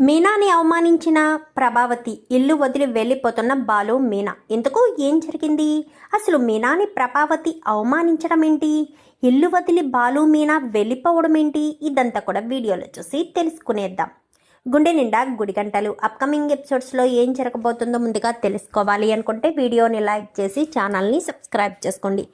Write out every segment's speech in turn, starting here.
మీనాని అవమానించిన ప్రభావతి ఇల్లు వదిలి వెళ్ళిపోతున్న బాలు మీనా. ఇంతకు ఏం జరిగింది? అసలు మీనాని ప్రభావతి అవమానించడం ఏంటి? ఇల్లు వదిలి బాలు మీనా వెళ్ళిపోవడం ఏంటి? ఇదంతా కూడా వీడియోలో చూసి తెలుసుకునేద్దాం. గుండె నిండా గుడి గంటలు. అప్కమింగ్ ఎపిసోడ్స్లో ఏం జరగబోతుందో ముందుగా తెలుసుకోవాలి అనుకుంటే వీడియోని లైక్ చేసి ఛానల్ని సబ్స్క్రైబ్ చేసుకోండి.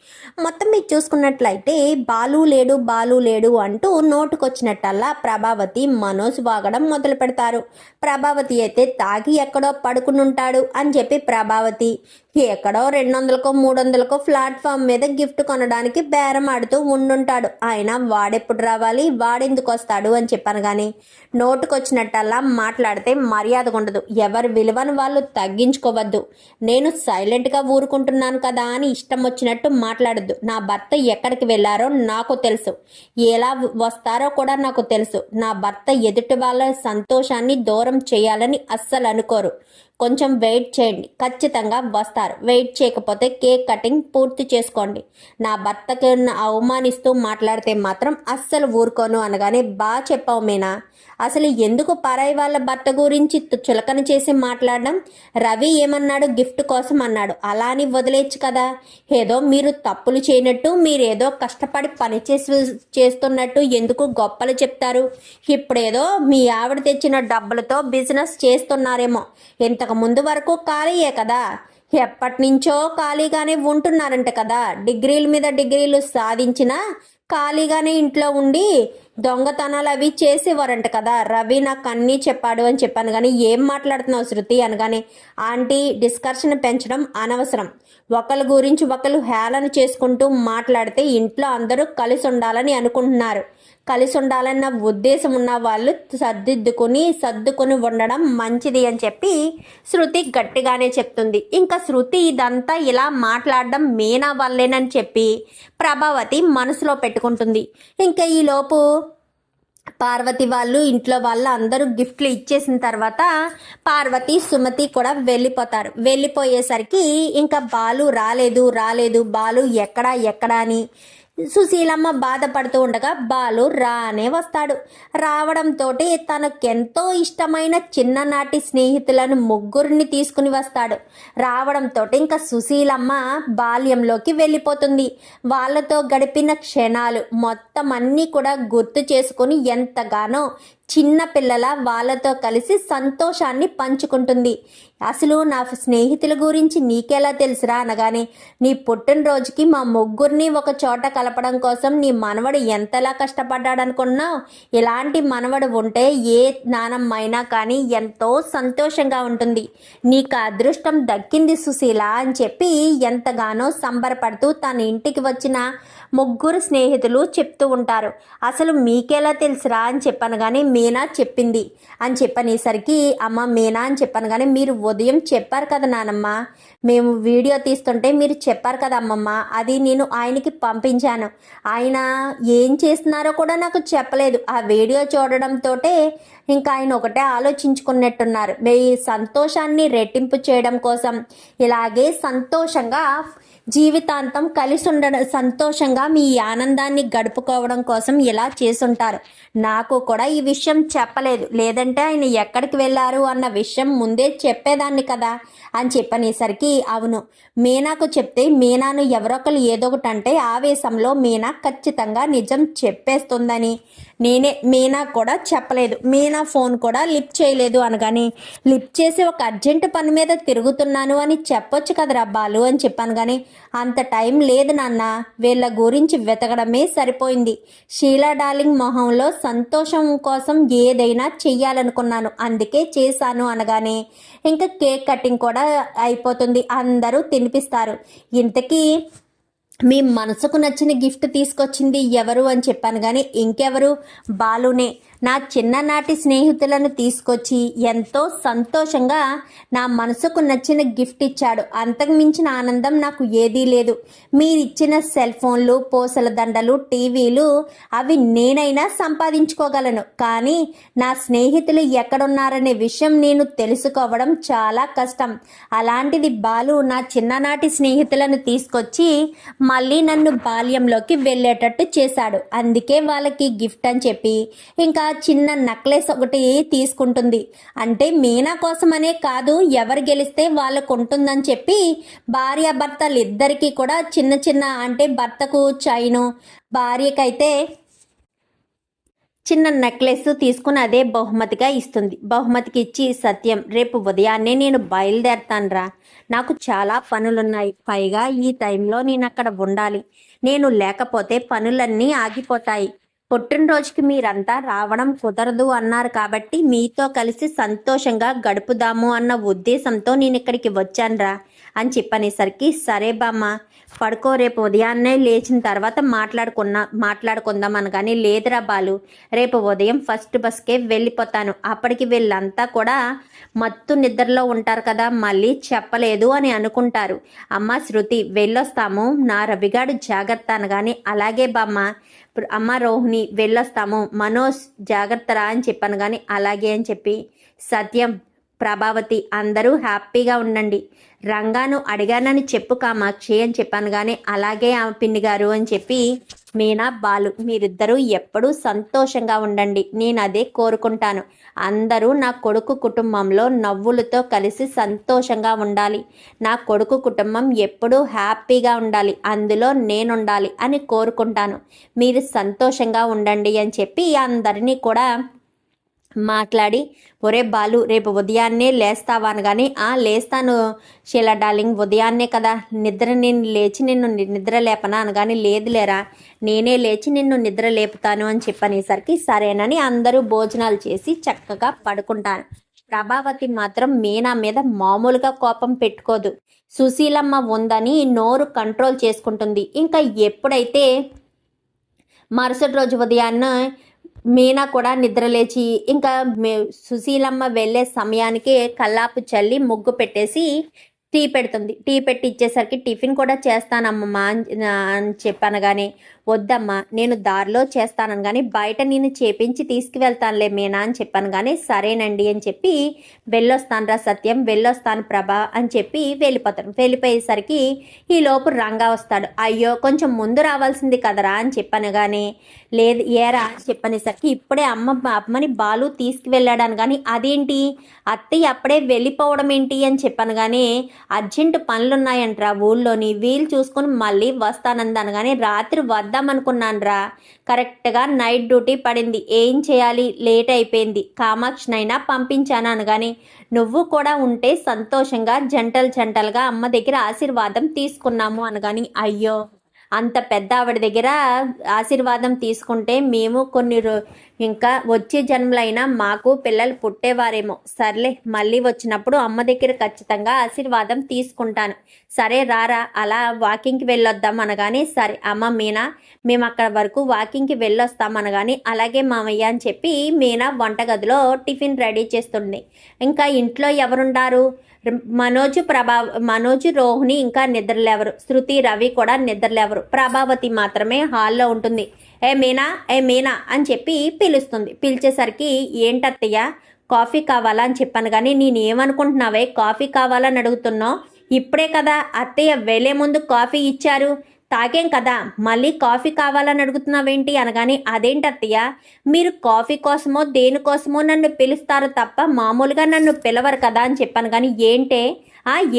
మొత్తం మీరు చూసుకున్నట్లయితే బాలు లేడు బాలు లేడు అంటూ నోటుకొచ్చినట్టల్లా ప్రభావతి మనోజ్ వాగడం మొదలు పెడతారు ప్రభావతి అయితే తాగి ఎక్కడో పడుకుని ఉంటాడు అని చెప్పి ప్రభావతి ఎక్కడో రెండు వందలకో మూడు వందలకో ప్లాట్ఫామ్ మీద గిఫ్ట్ కొనడానికి బేరం ఆడుతూ ఉండుంటాడు. ఆయన వాడెప్పుడు రావాలి? వాడెందుకు వస్తాడు అని చెప్పాను కానీ నోటుకొచ్చినట్టల్లా మాట్లాడితే మర్యాద ఉండదు. ఎవరి విలువను వాళ్ళు తగ్గించుకోవద్దు. నేను సైలెంట్గా ఊరుకుంటున్నాను కదా అని ఇష్టం వచ్చినట్టు మాట్లాడద్దు. నా భర్త ఎక్కడికి వెళ్ళారో నాకు తెలుసు. ఎలా వస్తారో కూడా నాకు తెలుసు. నా భర్త ఎదుటి వాళ్ళ సంతోషాన్ని దూరం చేయాలని అస్సలు అనుకోరు కొంచెం వెయిట్ చేయండి. ఖచ్చితంగా వస్తారు. వెయిట్ చేయకపోతే కేక్ కటింగ్ పూర్తి చేసుకోండి. నా భర్తకి అవమానిస్తూ మాట్లాడితే మాత్రం అస్సలు ఊరుకోను అనగానే బాగా చెప్పావు మీనా అసలు ఎందుకు పరాయి వాళ్ళ భర్త గురించి తు- చులకన చేసి మాట్లాడడం? రవి ఏమన్నాడు? గిఫ్ట్ కోసం అన్నాడు. అలా అని వదిలేయచ్చు కదా. ఏదో మీరు తప్పులు చేయనట్టు మీరు ఏదో కష్టపడి పని చేసి చేస్తున్నట్టు ఎందుకు గొప్పలు చెప్తారు? ఇప్పుడేదో మీ ఆవిడ తెచ్చిన డబ్బులతో బిజినెస్ చేస్తున్నారేమో. ఇంతకు ముందు వరకు ఖాళీయే కదా. ఎప్పటి నుంచో ఖాళీగానే ఉంటున్నారంట కదా. డిగ్రీల మీద డిగ్రీలు సాధించినా ఖాళీగానే ఇంట్లో ఉండి దొంగతనాలు అవి చేసేవారంట కదా. రవి నాకు అన్నీ చెప్పాడు అని చెప్పాను కానీ ఏం మాట్లాడుతున్నావు శృతి అనగానే ఆంటీ డిస్కషన్ పెంచడం అనవసరం. ఒకళ్ళ గురించి ఒకళ్ళు హేళన చేసుకుంటూ మాట్లాడితే ఇంట్లో అందరూ కలిసి ఉండాలని అనుకుంటున్నారు. కలిసి ఉండాలన్న ఉద్దేశం ఉన్న వాళ్ళు సర్దిద్దుకుని సర్దుకుని ఉండడం మంచిది అని చెప్పి శృతి గట్టిగానే చెప్తుంది. ఇంకా శృతి ఇదంతా ఇలా మాట్లాడడం మీనా వల్లేనని చెప్పి ప్రభావతి మనసులో పెట్టుకుంటుంది. ఇంకా ఈలోపు పార్వతి వాళ్ళు ఇంట్లో వాళ్ళు అందరూ గిఫ్ట్లు ఇచ్చేసిన తర్వాత పార్వతి సుమతి కూడా వెళ్ళిపోతారు. వెళ్ళిపోయేసరికి ఇంకా బాలు రాలేదు రాలేదు. బాలు ఎక్కడా ఎక్కడా అని సుశీలమ్మ బాధపడుతూ ఉండగా బాలు రానే వస్తాడు. రావడంతో తనకెంతో ఇష్టమైన చిన్ననాటి స్నేహితులను ముగ్గురిని తీసుకుని వస్తాడు. రావడంతో ఇంకా సుశీలమ్మ బాల్యంలోకి వెళ్ళిపోతుంది. వాళ్ళతో గడిపిన క్షణాలు మొత్తం అన్నీ కూడా గుర్తు చేసుకుని ఎంతగానో చిన్న పిల్లల వాళ్ళతో కలిసి సంతోషాన్ని పంచుకుంటుంది. అసలు నా స్నేహితుల గురించి నీకెలా తెలుసురా అనగానే నీ పుట్టినరోజుకి మా ముగ్గురిని ఒక చోట కలపడం కోసం నీ మనవడు ఎంతలా కష్టపడ్డాడనుకున్నావు? ఇలాంటి మనవడు ఉంటే ఏ నానమ్మైనా కానీ ఎంతో సంతోషంగా ఉంటుంది. నీకు అదృష్టం దక్కింది సుశీల అని చెప్పి ఎంతగానో సంబరపడుతూ తన ఇంటికి వచ్చిన ముగ్గురు స్నేహితులు చెప్తూ ఉంటారు. అసలు మీకెలా తెలుసురా? అని చెప్పాను కానీ మీనా చెప్పింది. అని చెప్పనేసరికి అమ్మ మీనా అని చెప్పాను కానీ మీరు ఉదయం చెప్పారు కదా నానమ్మ? మేము వీడియో తీస్తుంటే మీరు చెప్పారు కదా అమ్మమ్మ అది నేను ఆయనకి పంపించాను. ఆయన ఏం చేస్తున్నారో కూడా నాకు చెప్పలేదు. ఆ వీడియో చూడడంతో ఇంకా ఆయన ఒకటే ఆలోచించుకున్నట్టున్నారు. మీ సంతోషాన్ని రెట్టింపు చేయడం కోసం ఇలాగే సంతోషంగా జీవితాంతం కలిసి ఉండడం సంతోషంగా మీ ఆనందాన్ని గడుపుకోవడం కోసం ఇలా చేసుంటారు. నాకు కూడా ఈ విషయం చెప్పలేదు. లేదంటే ఆయన ఎక్కడికి వెళ్ళారు అన్న విషయం ముందే చెప్పేదాన్ని కదా? అని చెప్పనేసరికి అవును. మీనాకు చెప్తే మీనాను ఎవరొకరు ఏదో ఒకటి అంటే ఆవేశంలో మీనా ఖచ్చితంగా నిజం చెప్పేస్తుందని. నేనే మీనా కూడా చెప్పలేదు. మీనా ఫోన్ కూడా లిఫ్ట్ చేయలేదు అనగాని లిఫ్ట్ చేసి ఒక అర్జెంట్ పని మీద తిరుగుతున్నాను అని చెప్పొచ్చు కదరా బాలు అని చెప్పాను కానీ అంత టైం లేదు నాన్న. వీళ్ళ గురించి వెతకడమే సరిపోయింది. షీలా డార్లింగ్ మొహంలో సంతోషం కోసం ఏదైనా చెయ్యాలనుకున్నాను. అందుకే చేశాను అనగానే ఇంకా కేక్ కటింగ్ కూడా అయిపోతుంది. అందరూ తినిపిస్తారు. ఇంతకీ మీ మనసుకు నచ్చిన గిఫ్ట్ తీసుకొచ్చింది ఎవరు అని చెప్పాను కానీ ఇంకెవరు? బాలునే. నా చిన్ననాటి స్నేహితులను తీసుకొచ్చి ఎంతో సంతోషంగా నా మనసుకు నచ్చిన గిఫ్ట్ ఇచ్చాడు. అంతకు మించిన ఆనందం నాకు ఏదీ లేదు. మీరిచ్చిన సెల్ ఫోన్లు పూసల దండలు టీవీలు అవి నేనైనా సంపాదించుకోగలను. కానీ నా స్నేహితులు ఎక్కడున్నారనే విషయం నేను తెలుసుకోవడం చాలా కష్టం. అలాంటిది బాలు నా చిన్ననాటి స్నేహితులను తీసుకొచ్చి మళ్ళీ నన్ను బాల్యంలోకి వెళ్ళేటట్టు చేశాడు. అందుకే వాళ్ళకి గిఫ్ట్ అని చెప్పి ఇంకా చిన్న నెక్లెస్ ఒకటి తీసుకుంటుంది. అంటే మీనా కోసమనే కాదు ఎవరు గెలిస్తే వాళ్ళకు ఉంటుందని చెప్పి భార్యాభర్తలు ఇద్దరికీ కూడా చిన్న చిన్న అంటే భర్తకు చైను భార్యకైతే చిన్న నెక్లెస్ తీసుకుని అదే బహుమతిగా ఇస్తుంది. బహుమతికి ఇచ్చి సత్యం రేపు ఉదయాన్నే నేను బయలుదేరతానురా. నాకు చాలా పనులున్నాయి. పైగా ఈ టైంలో నేను అక్కడ ఉండాలి. నేను లేకపోతే పనులన్నీ ఆగిపోతాయి. పుట్టినరోజుకి మీరంతా రావడం కుదరదు అన్నారు కాబట్టి మీతో కలిసి సంతోషంగా గడుపుదాము అన్న ఉద్దేశంతో నేను ఇక్కడికి వచ్చానురా అని చెప్పనేసరికి సరే బామ్మ పడుకో రేపు ఉదయాన్నే లేచిన తర్వాత మాట్లాడుకున్నా మాట్లాడుకుందాం అనగానే లేదురా బాలు రేపు ఉదయం ఫస్ట్ బస్కే వెళ్ళిపోతాను. అప్పటికి వీళ్ళంతా కూడా మత్తు నిద్రలో ఉంటారు కదా మళ్ళీ చెప్పలేదు అని అనుకుంటారు. అమ్మ శృతి వెళ్ళొస్తాము. నా రవిగాడు జాగ్రత్త అనగానే అలాగే బామ్మ అమ్మ రోహిణి వెళ్ళొస్తాము మనోజ్ జాగ్రత్తరా అని చెప్పాను కానీ అలాగే అని చెప్పి సత్యం ప్రభావతి అందరూ హ్యాపీగా ఉండండి. రంగాను అడిగానని చెప్పు కామాక్షి అని చెప్పాను కానీ అలాగే ఆ పిన్ని గారు అని చెప్పి మీనా బాలు మీరిద్దరూ ఎప్పుడూ సంతోషంగా ఉండండి. నేను అదే కోరుకుంటాను. అందరూ నా కొడుకు కుటుంబంలో నవ్వులతో కలిసి సంతోషంగా ఉండాలి. నా కొడుకు కుటుంబం ఎప్పుడూ హ్యాపీగా ఉండాలి. అందులో నేనుండాలి అని కోరుకుంటాను. మీరు సంతోషంగా ఉండండి అని చెప్పి అందరినీ కూడా మాట్లాడి ఒరే బాలు రేపు ఉదయాన్నే లేస్తావా కానీ ఆ లేస్తాను షీలా డార్లింగ్ ఉదయాన్నే కదా నిద్ర నేను లేచి నిన్ను నిద్ర లేపనా? అనగాని లేదు లేరా నేనే లేచి నిన్ను నిద్ర లేపుతాను అని చెప్పనేసరికి సరేనని అందరూ భోజనాలు చేసి చక్కగా పడుకుంటాను. ప్రభావతి మాత్రం మీనా మీద మామూలుగా కోపం పెట్టుకోదు. సుశీలమ్మ ఉందని నోరు కంట్రోల్ చేసుకుంటుంది. ఇంకా ఎప్పుడైతే మరుసటి రోజు ఉదయాన్న మీనా కూడా నిద్రలేచి ఇంకా మే సుశీలమ్మ వెళ్ళే సమయానికి కల్లాపు చల్లి ముగ్గు పెట్టేసి టీ పెడుతుంది. టీ పెట్టి ఇచ్చేసరికి టిఫిన్ కూడా చేస్తానమ్మా అని అని చెప్పాను కానీ వద్దమ్మా నేను దారిలో చేస్తాను కానీ బయట నేను చేపించి తీసుకువెళ్తానులే మీనా అని చెప్పాను కానీ సరేనండి అని చెప్పి వెళ్ళొస్తాను రా సత్యం వెళ్ళొస్తాను ప్రభా అని చెప్పి వెళ్ళిపోతాను వెళ్ళిపోయేసరికి ఈ లోపు రంగా వస్తాడు. అయ్యో కొంచెం ముందు రావాల్సింది కదరా అని చెప్పాను కానీ లేదు ఏరా అని చెప్పనేసరికి ఇప్పుడే అమ్మ అమ్మని బాలు తీసుకువెళ్ళాడాను కానీ అదేంటి? అత్తయ్య అప్పుడే వెళ్ళిపోవడం ఏంటి అని చెప్పాను కానీ అర్జెంటు పనులున్నాయంట్రా ఊళ్ళోని వీలు చూసుకొని మళ్ళీ వస్తానందాను కానీ రాత్రి వద్దాం అనుకున్నాన్రా కరెక్ట్గా నైట్ డ్యూటీ పడింది. ఏం చేయాలి? లేట్ అయిపోయింది. కామాక్షినైనా పంపించాను అనగాని నువ్వు కూడా ఉంటే సంతోషంగా జంటలు జంటలుగా అమ్మ దగ్గర ఆశీర్వాదం తీసుకున్నాము అనగాని అయ్యో! అంత పెద్ద ఆవిడ దగ్గర ఆశీర్వాదం తీసుకుంటే మేము కొన్ని రో ఇంకా వచ్చే జన్మలైనా మాకు పిల్లలు పుట్టేవారేమో. సర్లే మళ్ళీ వచ్చినప్పుడు అమ్మ దగ్గర ఖచ్చితంగా ఆశీర్వాదం తీసుకుంటాను. సరే రారా అలా వాకింగ్కి వెళ్ళొద్దాం అనగానే సరే అమ్మ మీనా మేము అక్కడ వరకు వాకింగ్కి వెళ్ళొస్తాం అనగానే అలాగే మామయ్య అని చెప్పి మీనా వంటగదిలో టిఫిన్ రెడీ చేస్తుంది ఇంకా ఇంట్లో ఎవరుండారు? మనోజ్ ప్రభా మనోజ్ రోహిణి ఇంకా నిద్రలేవరు. శృతి రవి కూడా నిద్రలేవరు. ప్రభావతి మాత్రమే హాల్లో ఉంటుంది. ఏ మీనా ఏ మీనా అని చెప్పి పిలుస్తుంది. పిలిచేసరికి ఏంటత్తయ్య కాఫీ కావాలా అని చెప్పాను కానీ నేను ఏమనుకుంటున్నావే? కాఫీ కావాలని అడుగుతున్నావు. ఇప్పుడే కదా అత్తయ్య వెళ్ళే ముందు కాఫీ ఇచ్చారు. తాకేం కదా మళ్ళీ కాఫీ కావాలని అడుగుతున్నావేంటి అనగానే అదేంటి అత్తయ్య మీరు కాఫీ కోసమో దేనికోసమో నన్ను పిలుస్తారు తప్ప మామూలుగా నన్ను పిలవరు కదా అని చెప్పాను. కానీ ఏంటే?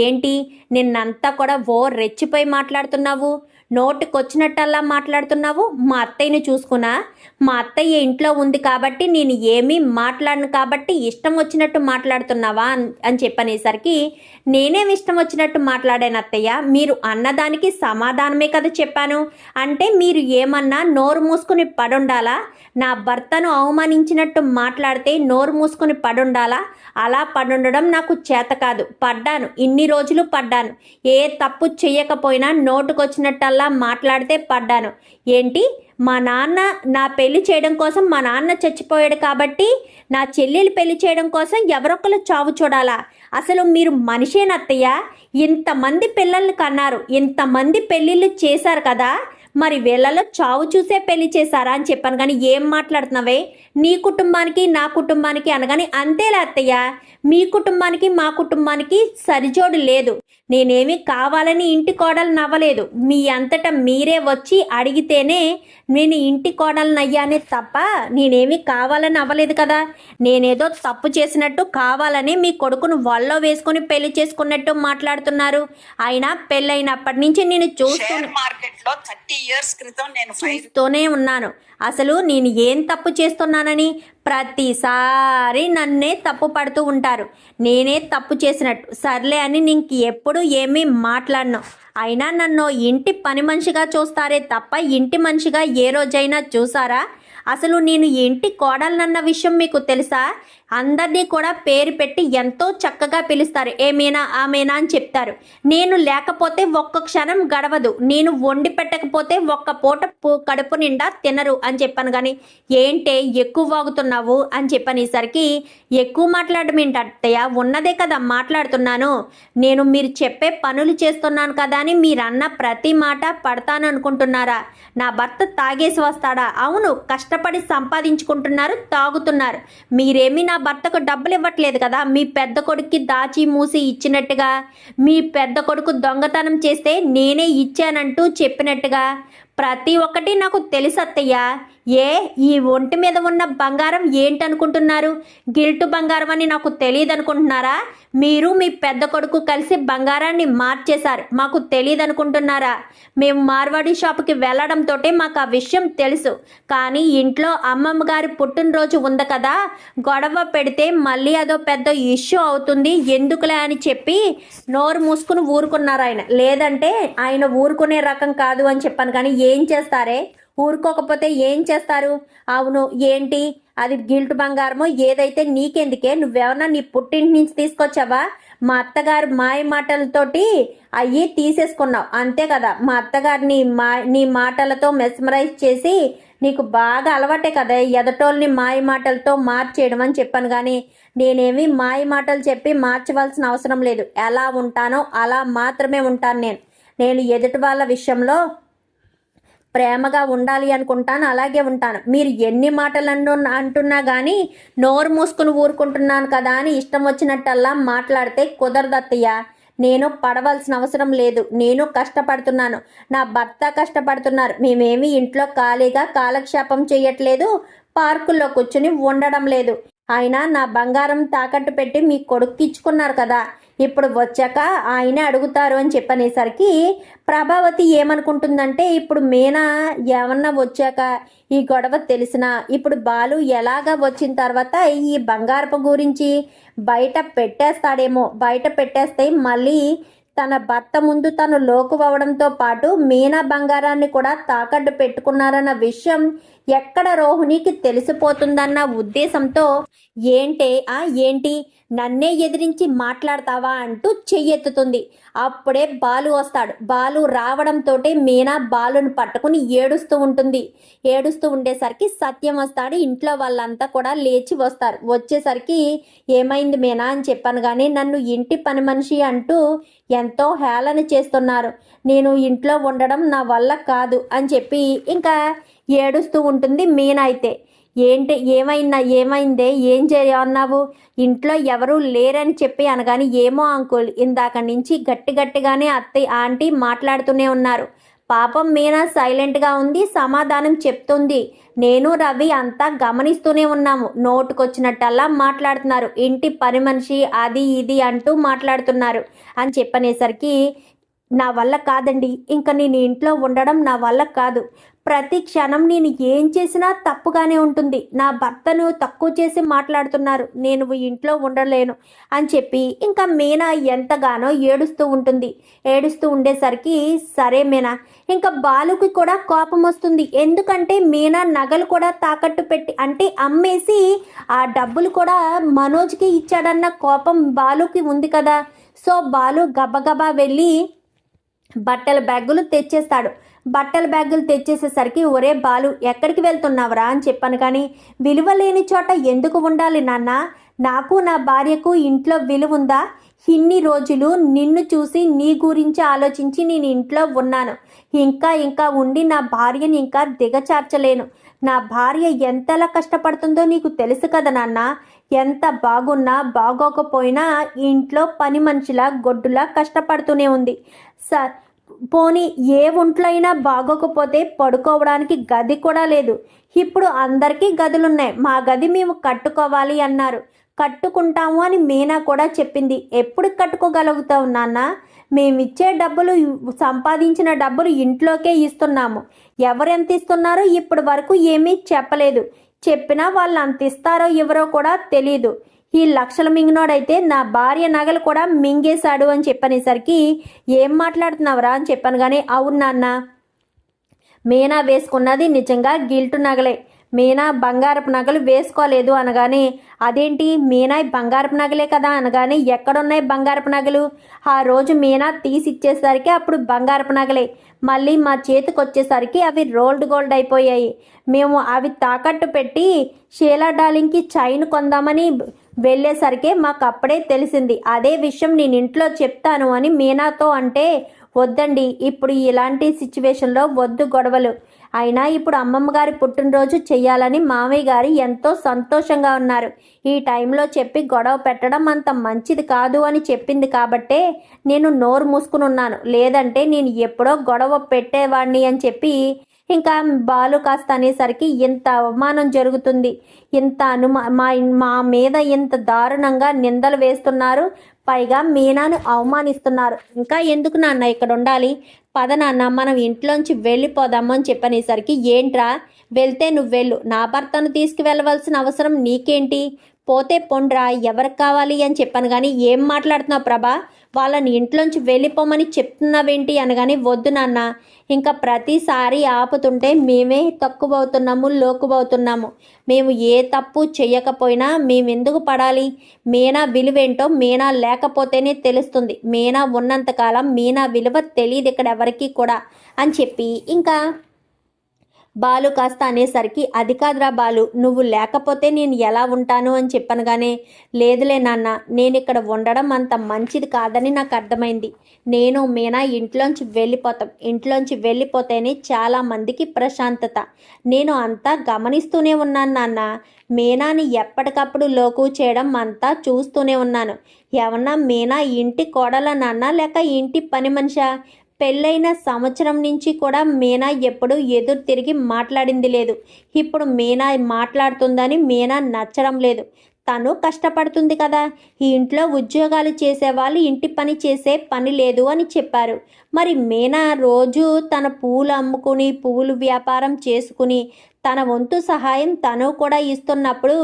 ఏంటి? నిన్నంతా కూడా ఓ రెచ్చిపోయి మాట్లాడుతున్నావు. నోటికొచ్చినట్టల్లా మాట్లాడుతున్నావు? మా అత్తయ్యని చూసుకున్నా? మా అత్తయ్య ఇంట్లో ఉంది కాబట్టి నేను ఏమీ మాట్లాడను కాబట్టి ఇష్టం వచ్చినట్టు మాట్లాడుతున్నావా అని చెప్పనేసరికి నేనేం ఇష్టం వచ్చినట్టు మాట్లాడాను అత్తయ్య? మీరు అన్నదానికి సమాధానమే కదా చెప్పాను. అంటే మీరు ఏమన్నా నోరు మూసుకుని పడుండాలా? నా భర్తను అవమానించినట్టు మాట్లాడితే నోరు మూసుకుని పడుండాలా? అలా పడుండడం నాకు చేత కాదు. పడ్డాను. ఇన్ని రోజులు పడ్డాను. ఏ తప్పు చేయకపోయినా నోటుకొచ్చినట్టు అలా మాట్లాడితే పడ్డాను. ఏంటి? మా నాన్న నా పెళ్ళి చేయడం కోసం మా నాన్న చచ్చిపోయాడు కాబట్టి నా చెల్లెలు పెళ్ళి చేయడం కోసం ఎవరొకరు చావు చూడాలా? అసలు మీరు మనిషేనత్తయ్య? ఇంతమంది పిల్లల్ని కన్నారు. ఇంతమంది పెళ్ళిళ్ళు చేశారు కదా? మరి వీళ్ళలో చావు చూసే పెళ్ళి చేశారా అని చెప్పాను కానీ ఏం మాట్లాడుతున్నావే? నీ కుటుంబానికి నా కుటుంబానికి అనగానే అంతేలే అత్తయ్య. మీ కుటుంబానికి మా కుటుంబానికి సరిజోడు లేదు. నేనేమి కావాలని ఇంటి కోడలు నవ్వలేదు. మీ అంతటా మీరే వచ్చి అడిగితేనే నేను ఇంటి కోడలను అయ్యానే తప్ప నేనేమీ కావాలని అవ్వలేదు కదా. నేనేదో తప్పు చేసినట్టు కావాలని మీ కొడుకును వల్లో వేసుకొని పెళ్ళి చేసుకున్నట్టు మాట్లాడుతున్నారు. అయినా పెళ్ళైనప్పటి నుంచి నేను చూస్తూ షేర్ మార్కెట్లో థర్టీ ఇయర్స్ క్రితం నేను చూస్తూనే ఉన్నాను. అసలు నేను ఏం తప్పు చేస్తున్నానని? ప్రతిసారి నన్నే తప్పు పడుతూ ఉంటారు. నేనే తప్పు చేసినట్టు. సర్లే అని నీకు ఎప్పుడు ఏమీ మాట్లాడను. అయినా నన్ను ఇంటి పని మనిషిగా చూస్తారే తప్ప ఇంటి మనిషిగా ఏ రోజైనా చూసారా? అసలు నేను ఇంటి కోడలనన్న విషయం మీకు తెలుసా? అందరినీ కూడా పేరు పెట్టి ఎంతో చక్కగా పిలుస్తారు. ఏమేనా ఆమెనా అని చెప్తారు. నేను లేకపోతే ఒక్క క్షణం గడవదు. నేను వండి పెట్టకపోతే ఒక్క పూట కడుపు నిండా తినరు అని చెప్పాను కానీ ఏంటే ఎక్కువ వాగుతున్నావు అని చెప్పనేసరికి ఎక్కువ మాట్లాడడం ఏంటి అత్తయ్య ఉన్నదే కదా మాట్లాడుతున్నాను. నేను మీరు చెప్పే పనులు చేస్తున్నాను కదా అని మీరన్న ప్రతి మాట పడతాను అనుకుంటున్నారా? నా భర్త తాగేసి వస్తాడా? అవును కష్టపడి సంపాదించుకుంటున్నారు తాగుతున్నారు. మీరేమీ నా భర్తకు డబ్బులు ఇవ్వట్లేదు కదా మీ పెద్ద కొడుక్కి దాచి మూసి ఇచ్చినట్టుగా మీ పెద్ద కొడుకు దొంగతనం చేస్తే నేనే ఇచ్చానంటూ చెప్పినట్టుగా ప్రతి ఒక్కటి నాకు తెలుసు అత్తయ్య. ఏ ఈ ఒంటి మీద ఉన్న బంగారం ఏంటనుకుంటున్నారు? గిల్టు బంగారం అని నాకు తెలియదు అనుకుంటున్నారా మీరు మీ పెద్ద కొడుకు కలిసి బంగారాన్ని మార్చేశారు. మాకు తెలియదు అనుకుంటున్నారా మేము మార్వాడి షాప్కి వెళ్ళడంతో మాకు ఆ విషయం తెలుసు. కానీ ఇంట్లో అమ్మమ్మ గారి పుట్టినరోజు ఉంది కదా. గొడవ పెడితే మళ్ళీ అదో పెద్ద ఇష్యూ అవుతుంది. ఎందుకులే అని చెప్పి నోరు మూసుకుని ఊరుకున్నారు ఆయన. లేదంటే ఆయన ఊరుకునే రకం కాదు అని చెప్పాను. కానీ ఏం చేస్తారే? ఊరుకోకపోతే ఏం చేస్తారు? అవును ఏంటి? అది గిల్ట్ బంగారమో ఏదైతే నీకెందుకే? నువ్వెవరన్నా నీ పుట్టింటి నుంచి తీసుకొచ్చావా? మా అత్తగారు మాయ మాటలతోటి అయ్యి తీసేసుకున్నావు. అంతే కదా మా అత్తగారిని మా నీ మాటలతో మెస్మరైజ్ చేసి నీకు బాగా అలవాటే కదా ఎదటోళ్ళని మాయ మాటలతో మార్చేయడం అని చెప్పాను కానీ నేనేమి మాయ మాటలు చెప్పి మార్చవలసిన అవసరం లేదు. ఎలా ఉంటానో అలా మాత్రమే ఉంటాను నేను. నేను ఎదుటి వాళ్ళ విషయంలో ప్రేమగా ఉండాలి అనుకుంటాను అలాగే ఉంటాను. మీరు ఎన్ని మాటలు అంటున్నా కానీ నోరు మూసుకుని ఊరుకుంటున్నాను కదా అని ఇష్టం వచ్చినట్టల్లా మాట్లాడితే కుదరదత్తయ్య నేను పడవలసిన అవసరం లేదు. నేను కష్టపడుతున్నాను. నా భర్త కష్టపడుతున్నారు. మేమేమి ఇంట్లో ఖాళీగా కాలక్షేపం చేయట్లేదు పార్కుల్లో కూర్చుని ఉండడం లేదు. అయినా నా బంగారం తాకట్టు పెట్టి మీ కొడుక్కి ఇచ్చుకున్నారు కదా. ఇప్పుడు వచ్చాక ఆయన అడుగుతారు అని చెప్పనేసరికి ప్రభావతి ఏమనుకుంటుందంటే ఇప్పుడు మీనా ఏమన్నా వచ్చాక ఈ గొడవ తెలిసిన ఇప్పుడు బాలు ఎలాగా వచ్చిన తర్వాత ఈ బంగారపు గురించి బయట పెట్టేస్తాడేమో బయట పెట్టేస్తే మళ్ళీ తన భర్త ముందు తను లోకు అవ్వడంతో పాటు మీనా బంగారాన్ని కూడా తాకట్టు పెట్టుకున్నారన్న విషయం ఎక్కడ రోహిణికి తెలిసిపోతుందన్న ఉద్దేశంతో ఏంటే? ఆ ఏంటి? నన్నే ఎదిరించి మాట్లాడతావా? అంటూ చెయ్యెత్తుతుంది. అప్పుడే బాలు వస్తాడు. బాలు రావడంతో మీనా బాలును పట్టుకుని ఏడుస్తూ ఉంటుంది. ఏడుస్తూ ఉండేసరికి సత్యం వస్తాడు. ఇంట్లో వాళ్ళంతా కూడా లేచి వస్తారు. వచ్చేసరికి ఏమైంది మీనా? అని చెప్పాను కానీ నన్ను ఇంటి పని మనిషి అంటూ ఎంతో హేళన చేస్తున్నారు. నేను ఇంట్లో ఉండడం నా వల్ల కాదు అని చెప్పి ఇంకా ఏడుస్తూ ఉంటుంది మీనా అయితే. ఏంటి ఏమైందా ఏమైందే ఏం చేయన్నావు ఇంట్లో ఎవరూ లేరని చెప్పి అనగాని ఏమో అంకుల్ ఇందాక నుంచి గట్టి గట్టిగానే అత్తయ్య ఆంటీ మాట్లాడుతూనే ఉన్నారు. పాపం మీనా సైలెంట్గా ఉంది సమాధానం చెప్తుంది. నేను రవి అంతా గమనిస్తూనే ఉన్నాము. నోటుకొచ్చినట్టల్లా మాట్లాడుతున్నారు. ఇంటి పని మనిషి అది ఇది అంటూ మాట్లాడుతున్నారు. అని చెప్పనేసరికి నా వల్ల కాదండి. ఇంకా నేను ఇంట్లో ఉండడం నా వల్ల కాదు. ప్రతి క్షణం నేను ఏం చేసినా తప్పుగానే ఉంటుంది. నా భర్తను తక్కువ చేసి మాట్లాడుతున్నారు. నేను ఇంట్లో ఉండలేను అని చెప్పి ఇంకా మీనా ఎంతగానో ఏడుస్తూ ఉంటుంది. ఏడుస్తూ ఉండేసరికి సరే మీనా ఇంకా బాలుకి కూడా కోపం వస్తుంది. ఎందుకంటే మీనా నగలు కూడా తాకట్టు పెట్టి అంటే అమ్మేసి ఆ డబ్బులు కూడా మనోజ్కి ఇచ్చాడన్న కోపం బాలుకి ఉంది కదా. సో బాలు గబగబా వెళ్ళి బట్టల బ్యాగులు తెచ్చేస్తాడు. బట్టల బ్యాగులు తెచ్చేసేసరికి ఒరే బాలు ఎక్కడికి వెళ్తున్నావురా? అని చెప్పాను కానీ విలువ లేని చోట ఎందుకు ఉండాలి నాన్న? నాకు నా భార్యకు ఇంట్లో విలువ ఉందా? ఇన్ని రోజులు నిన్ను చూసి నీ గురించి ఆలోచించి నేను ఇంట్లో ఉన్నాను. ఇంకా ఇంకా ఉండి నా భార్యని ఇంకా దిగచార్చలేను. నా భార్య ఎంతలా కష్టపడుతుందో నీకు తెలుసు కదా నాన్న. ఎంత బాగున్నా బాగోకపోయినా ఇంట్లో పని మనిషిలా గొడ్డులా కష్టపడుతూనే ఉంది. సార్ పోనీ ఏ ఒంట్లో అయినా బాగోకపోతే పడుకోవడానికి గది కూడా లేదు. ఇప్పుడు అందరికీ గదులున్నాయి. మా గది మేము కట్టుకోవాలి అన్నారు. కట్టుకుంటాము అని మీనా కూడా చెప్పింది. ఎప్పుడు కట్టుకోగలుగుతావు నాన్న? మేమిచ్చే డబ్బులు సంపాదించిన డబ్బులు ఇంట్లోకే ఇస్తున్నాము. ఎవరెంత ఇస్తున్నారో ఇప్పటి వరకు ఏమీ చెప్పలేదు. చెప్పినా వాళ్ళు అంత ఇస్తారో ఎవరో కూడా తెలియదు ఈ లక్షల మింగినోడైతే నా భార్య నగలు కూడా మింగేశాడు అని చెప్పనేసరికి ఏం మాట్లాడుతున్నావురా అని చెప్పాను కానీ అవును నాన్న. మీనా వేసుకున్నది నిజంగా గిల్టు నగలే. మీనా బంగారపు నగలు వేసుకోలేదు అనగానే అదేంటి? మీనా బంగారపు నగలే కదా అనగానే ఎక్కడున్నాయి బంగారపు నగలు? ఆ రోజు మీనా తీసి ఇచ్చేసరికి అప్పుడు బంగారపు నగలే. మళ్ళీ మా చేతికి వచ్చేసరికి అవి రోల్డ్ గోల్డ్ అయిపోయాయి. మేము అవి తాకట్టు పెట్టి షీలా డాలింగ్కి చైన్ కొందామని వెళ్ళేసరికే మాకు అప్పుడే తెలిసింది. అదే విషయం నేను ఇంట్లో చెప్తాను అని మీనాతో అంటే వద్దండి ఇప్పుడు ఇలాంటి సిచ్యువేషన్లో వద్దు గొడవలు. అయినా ఇప్పుడు అమ్మమ్మ గారి పుట్టినరోజు చేయాలని మామయ్య గారు ఎంతో సంతోషంగా ఉన్నారు. ఈ టైంలో చెప్పి గొడవ పెట్టడం అంత మంచిది కాదు అని చెప్పింది కాబట్టే నేను నోరు మూసుకుని ఉన్నాను లేదంటే నేను ఎప్పుడో గొడవ పెట్టేవాడిని అని చెప్పి ఇంకా బాలు కాస్త అనేసరికి ఇంత అవమానం జరుగుతుంది. ఇంత అనుమా మా మా మీద ఇంత దారుణంగా నిందలు వేస్తున్నారు. పైగా మీనాను అవమానిస్తున్నారు. ఇంకా ఎందుకు నాన్న ఇక్కడ ఉండాలి? పద నాన్న మనం ఇంట్లోంచి వెళ్ళిపోదాము అని చెప్పనేసరికి ఏంట్రా? వెళ్తే నువ్వు వెళ్ళు నా భర్తను తీసుకువెళ్ళవలసిన అవసరం నీకేంటి? పోతే పొండ్రా ఎవరికి కావాలి అని చెప్పాను కానీ ఏం మాట్లాడుతున్నావు ప్రభా? వాళ్ళని ఇంట్లోంచి వెళ్ళిపోమని చెప్తున్నావేంటి అనగానే వద్దు నాన్న ఇంకా ప్రతిసారి ఆపుతుంటే మేమే తక్కువ అవుతున్నాము లోకువవుతున్నాము. మేము ఏ తప్పు చేయకపోయినా మేమెందుకు పడాలి? మీనా విలువేంటో మీనా లేకపోతేనే తెలుస్తుంది. మీనా ఉన్నంతకాలం మీనా విలువ తెలియదు ఇక్కడ ఎవరికీ కూడా అని చెప్పి ఇంకా బాలు కాస్త అనేసరికి అది కాదురా బాలు నువ్వు లేకపోతే నేను ఎలా ఉంటాను? అని చెప్పనగానే లేదులే నాన్న నేను ఇక్కడ ఉండడం అంత మంచిది కాదని నాకు అర్థమైంది. నేను మీనా ఇంట్లోంచి వెళ్ళిపోతాం. ఇంట్లోంచి వెళ్ళిపోతేనే చాలా మందికి ప్రశాంతత. నేను అంతా గమనిస్తూనే ఉన్నాను నాన్న. మీనాని ఎప్పటికప్పుడు లోకు చేయడం అంతా చూస్తూనే ఉన్నాను. ఏమన్నా మీనా ఇంటి కోడల నాన్న లేక ఇంటి పని మనిషా? పెళ్ళైన సంవత్సరం నుంచి కూడా మీనా ఎప్పుడు ఎదురు తిరిగి మాట్లాడింది లేదు. ఇప్పుడు మీనా మాట్లాడుతుందని మీనా నచ్చడం లేదు. తను కష్టపడుతుంది కదా. ఈ ఇంట్లో ఉద్యోగాలు చేసేవాళ్ళు ఇంటి పని చేసే పని లేదు అని చెప్పారు. మరి మీనా రోజు తన పూలు అమ్ముకుని పువ్వులు వ్యాపారం చేసుకుని తన వంతు సహాయం తను కూడా ఇస్తున్నప్పుడు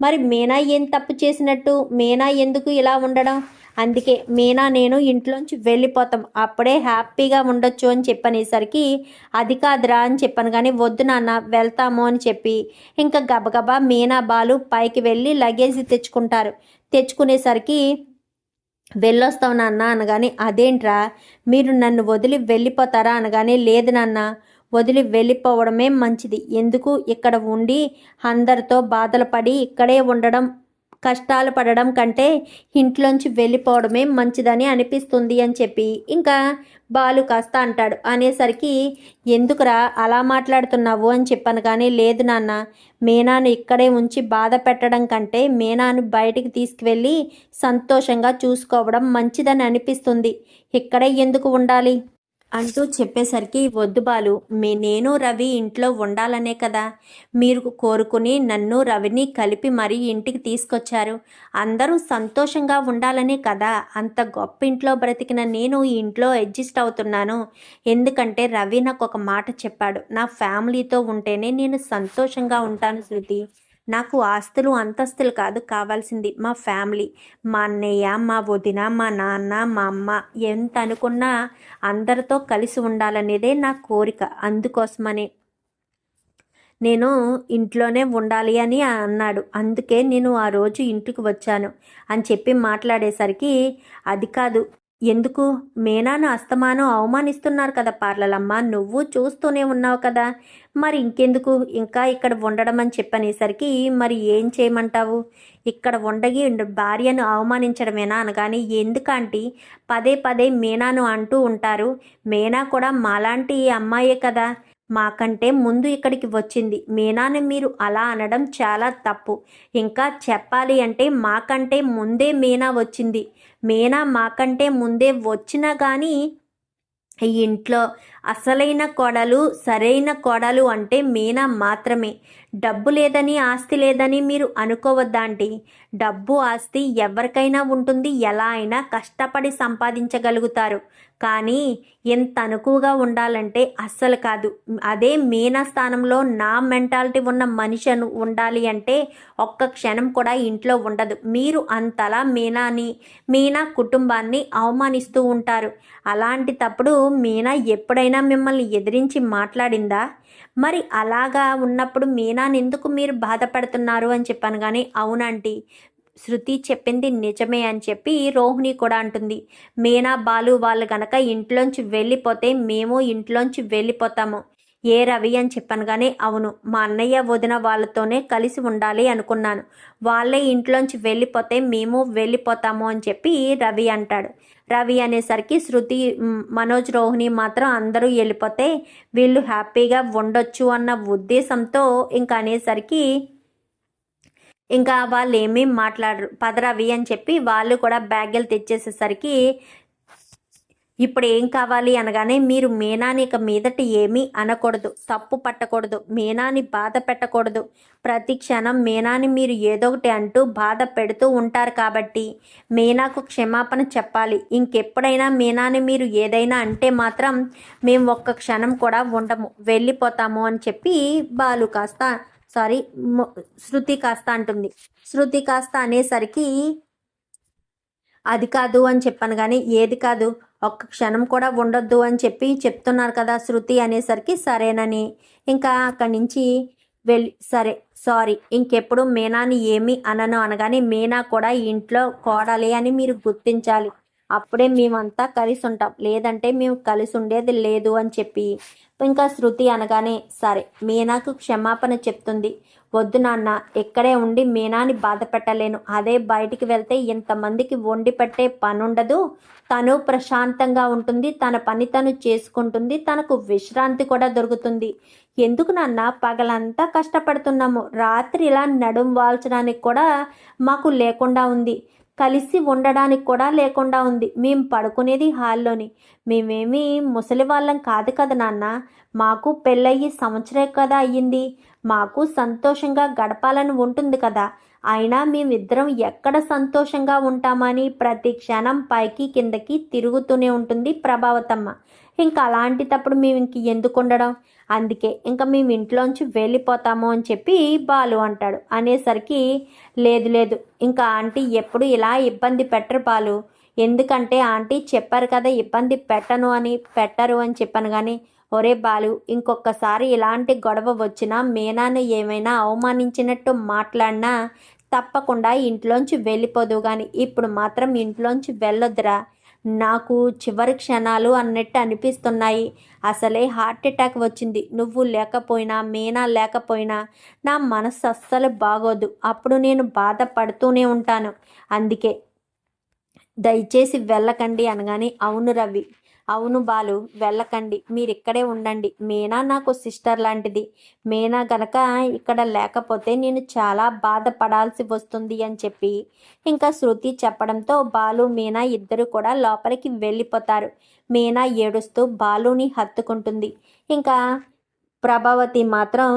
మరి మీనా ఏం తప్పు చేసినట్టు? మీనా ఎందుకు ఇలా ఉండడం? అందుకే మీనా నేను ఇంట్లోంచి వెళ్ళిపోతాం. అప్పుడే హ్యాపీగా ఉండొచ్చు అని చెప్పనేసరికి అది కాదురా అని చెప్పాను కానీ వద్దు నాన్న వెళ్తాము అని చెప్పి. ఇంకా గబగబా మీనా బాలు పైకి వెళ్ళి లగేజ్ తెచ్చుకుంటారు. తెచ్చుకునేసరికి వెళ్ళొస్తాం నాన్న అనగానే అదేంట్రా మీరు నన్ను వదిలి వెళ్ళిపోతారా అనగానే లేదు నాన్న వదిలి వెళ్ళిపోవడమే మంచిది. ఎందుకు? ఇక్కడ ఉండి అందరితో బాధలు పడి ఇక్కడే ఉండడం కష్టాలు పడడం కంటే ఇంట్లోంచి వెళ్ళిపోవడమే మంచిదని అనిపిస్తుంది అని చెప్పి ఇంకా బాలు కాస్త అంటాడు. అనేసరికి ఎందుకురా అలా మాట్లాడుతున్నావు? అని చెప్పాను కానీ లేదు నాన్న మీనాను ఇక్కడే ఉంచి బాధ పెట్టడం కంటే మీనాను బయటికి తీసుకువెళ్ళి సంతోషంగా చూసుకోవడం మంచిదని అనిపిస్తుంది. ఇక్కడే ఎందుకు ఉండాలి? అంటూ చెప్పేసరికి వద్దు బాలు మీ నేను రవి ఇంట్లో ఉండాలనే కదా. మీరు కోరుకుని నన్ను రవిని కలిపి మరీ ఇంటికి తీసుకొచ్చారు. అందరూ సంతోషంగా ఉండాలనే కదా. అంత గొప్ప ఇంట్లో బ్రతికిన నేను ఈ ఇంట్లో అడ్జస్ట్ అవుతున్నాను. ఎందుకంటే రవి నాకు ఒక మాట చెప్పాడు. నా ఫ్యామిలీతో ఉంటేనే నేను సంతోషంగా ఉంటాను శృతి. నాకు ఆస్తులు అంతస్తులు కాదు కావాల్సింది మా ఫ్యామిలీ. మా అన్నయ్య మా వదిన మా నాన్న మా అమ్మ ఎంత అనుకున్నా అందరితో కలిసి ఉండాలనేదే నా కోరిక. అందుకోసమనే నేను ఇంట్లోనే ఉండాలి అని అన్నాడు. అందుకే నేను ఆ రోజు ఇంటికి వచ్చాను అని చెప్పి మాట్లాడేసరికి అది కాదు ఎందుకు? మేనాను అస్తమానం అవమానిస్తున్నారు కదా పార్లలమ్మ. నువ్వు చూస్తూనే ఉన్నావు కదా. మరి ఇంకెందుకు? ఇంకా ఇక్కడ ఉండడం అని చెప్పనేసరికి మరి ఏం చేయమంటావు? ఇక్కడ ఉండగి భార్యను అవమానించడమేనా అనగాని ఎందుకంటే పదే పదే మీనాను అంటూ ఉంటారు. మీనా కూడా మాలాంటి అమ్మాయే కదా. మాకంటే ముందు ఇక్కడికి వచ్చింది. మీనాని మీరు అలా అనడం చాలా తప్పు. ఇంకా చెప్పాలి అంటే మాకంటే ముందే మీనా వచ్చింది. మీనా మాకంటే ముందే వచ్చినా కానీ ఈ ఇంట్లో అసలైన కోడలు సరైన కోడలు అంటే మీనా మాత్రమే. డబ్బు లేదని ఆస్తి లేదని మీరు అనుకోవద్దాంటి డబ్బు ఆస్తి ఎవరికైనా ఉంటుంది. ఎలా అయినా కష్టపడి సంపాదించగలుగుతారు. కానీ ఎంత అనుకువగా ఉండాలంటే అస్సలు కాదు. అదే మీనా స్థానంలో నా మెంటాలిటీ ఉన్న మనిషి ఉండాలి అంటే ఒక్క క్షణం కూడా ఇంట్లో ఉండదు. మీరు అంతలా మీనాని మీనా కుటుంబాన్ని అవమానిస్తూ ఉంటారు. అలాంటి తప్పుడు మీనా ఎప్పుడైనా మిమ్మల్ని ఎదిరించి మాట్లాడిందా? మరి అలాగా ఉన్నప్పుడు మీనాని ఎందుకు మీరు బాధపడుతున్నారు అని చెప్పాను కానీ అవునండి శృతి చెప్పింది నిజమే అని చెప్పి రోహిణి కూడా అంటుంది. మీనా బాలు వాళ్ళు గనక ఇంట్లోంచి వెళ్ళిపోతే మేము ఇంట్లోంచి వెళ్ళిపోతాము. ఏ రవి అని చెప్పాను కానీ అవును మా అన్నయ్య వదిన వాళ్ళతోనే కలిసి ఉండాలి అనుకున్నాను. వాళ్ళే ఇంట్లోంచి వెళ్ళిపోతే మేము వెళ్ళిపోతాము అని చెప్పి రవి అంటాడు. రవి అనేసరికి శృతి మనోజ్ రోహిణి మాత్రం అందరూ వెళ్ళిపోతే వీళ్ళు హ్యాపీగా ఉండొచ్చు అన్న ఉద్దేశంతో ఇంకా అనేసరికి ఇంకా వాళ్ళు ఏమీ మాట్లాడరు పదరవి అని చెప్పి వాళ్ళు కూడా బ్యాగులు తెచ్చేసేసరికి ఇప్పుడు ఏం కావాలి అనగానే మీరు మీనాని ఇక మీదట ఏమీ అనకూడదు. తప్పు పట్టకూడదు. మీనాని బాధ పెట్టకూడదు. ప్రతి క్షణం మీనాని మీరు ఏదో ఒకటి అంటూ బాధ పెడుతూ ఉంటారు కాబట్టి మీనాకు క్షమాపణ చెప్పాలి. ఇంకెప్పుడైనా మీనాని మీరు ఏదైనా అంటే మాత్రం మేము ఒక్క క్షణం కూడా ఉండము. వెళ్ళిపోతాము అని చెప్పి బాలు కాస్త సారీ శృతి కాస్త అంటుంది. శృతి కాస్త అనేసరికి అది కాదు అని చెప్పాను కానీ ఏది కాదు? ఒక్క క్షణం కూడా ఉండొద్దు అని చెప్పి చెప్తున్నారు కదా శృతి అనేసరికి సరేనని. ఇంకా అక్కడి నుంచి వెళ్ళి సరే సారీ ఇంకెప్పుడు మీనాని ఏమి అనను అనగానే మీనా కూడా ఇంట్లో కోడాలి అని మీరు గుర్తించాలి. అప్పుడే మేమంతా కలిసి ఉంటాం లేదంటే మేము కలిసి ఉండేది లేదు అని చెప్పి. ఇంకా శృతి అనగానే సరే మీనాకు క్షమాపణ చెప్తుంది. వద్దు నాన్న ఇక్కడే ఉండి మీనాని బాధ పెట్టలేను. అదే బయటికి వెళ్తే ఇంతమందికి వండి పెట్టే పని ఉండదు తను ప్రశాంతంగా ఉంటుంది తన పని తను చేసుకుంటుంది తనకు విశ్రాంతి కూడా దొరుకుతుంది. ఎందుకు నాన్న పగలంతా కష్టపడుతున్నాము. రాత్రి ఇలా నడుం వాల్చడానికి కూడా మాకు లేకుండా ఉంది. కలిసి ఉండడానికి కూడా లేకుండా ఉంది. మేము పడుకునేది హాల్లోని. మేమేమి ముసలి వాళ్ళం కాదు కదా నాన్న. మాకు పెళ్ళయ్యి సంవత్సరే కదా అయ్యింది. మాకు సంతోషంగా గడపాలని ఉంటుంది కదా. అయినా మేమిద్దరం ఎక్కడ సంతోషంగా ఉంటామని ప్రతి క్షణం పైకి కిందకి తిరుగుతూనే ఉంటుంది ప్రభావతమ్మ. ఇంకా అలాంటి తప్పుడు మేము ఇంక ఎందుకు ఉండడం? అందుకే ఇంకా మేము ఇంట్లోంచి వెళ్ళిపోతాము అని చెప్పి బాలు అంటాడు. అనేసరికి లేదు లేదు ఇంకా ఆంటీ ఎప్పుడు ఇలా ఇబ్బంది పెట్టరు బాలు. ఎందుకంటే ఆంటీ చెప్పారు కదా ఇబ్బంది పెట్టను అని పెట్టరు అని చెప్పాను కానీ ఒరే బాలు ఇంకొకసారి ఇలాంటి గొడవ వచ్చినా మీనాను ఏమైనా అవమానించినట్టు మాట్లాడినా తప్పకుండా ఇంట్లోంచి వెళ్ళిపోదు కానీ ఇప్పుడు మాత్రం ఇంట్లోంచి వెళ్ళొద్దురా. నాకు చివరి క్షణాలు అన్నట్టు అనిపిస్తున్నాయి. అసలే హార్ట్ అటాక్ వచ్చింది. నువ్వు లేకపోయినా మీనా లేకపోయినా నా మనసు అస్సలు బాగోదు. అప్పుడు నేను బాధపడుతూనే ఉంటాను. అందుకే దయచేసి వెళ్ళకండి అనగానే అవును రవి. అవును బాలు వెళ్ళకండి. మీరు ఇక్కడే ఉండండి. మీనా నాకు సిస్టర్ లాంటిది. మీనా గనక ఇక్కడ లేకపోతే నేను చాలా బాధపడాల్సి వస్తుంది అని చెప్పి ఇంకా శృతి చెప్పడంతో బాలు మీనా ఇద్దరు కూడా లోపలికి వెళ్ళిపోతారు. మీనా ఏడుస్తూ బాలుని హత్తుకుంటుంది. ఇంకా ప్రభావతి మాత్రం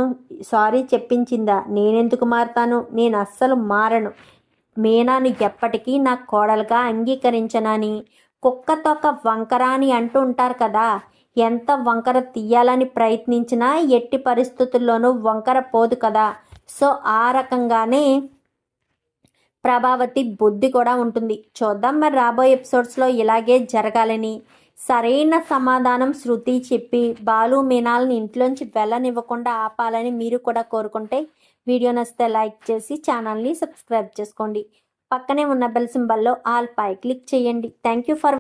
సారీ చెప్పించిందా? నేనెందుకు మారతాను? నేను అస్సలు మారను. మీనాను ఎప్పటికీ నా కోడలుగా అంగీకరించనని కుక్కతోక వంకర అని అంటూ ఉంటారు కదా. ఎంత వంకర తీయాలని ప్రయత్నించినా ఎట్టి పరిస్థితుల్లోనూ వంకర పోదు కదా. సో ఆ రకంగానే ప్రభావతి బుద్ధి కూడా ఉంటుంది. చూద్దాం మరి రాబోయే ఎపిసోడ్స్లో ఇలాగే జరగాలని. సరైన సమాధానం శృతి చెప్పి బాలు మీనాల్ని ఇంట్లోంచి వెళ్ళనివ్వకుండా ఆపాలని మీరు కూడా కోరుకుంటే వీడియో నచ్చితే లైక్ చేసి ఛానల్ని సబ్స్క్రైబ్ చేసుకోండి. పక్కనే ఉన్న బెల్ సింబల్లో ఆల్ పై క్లిక్ చేయండి. Thank you for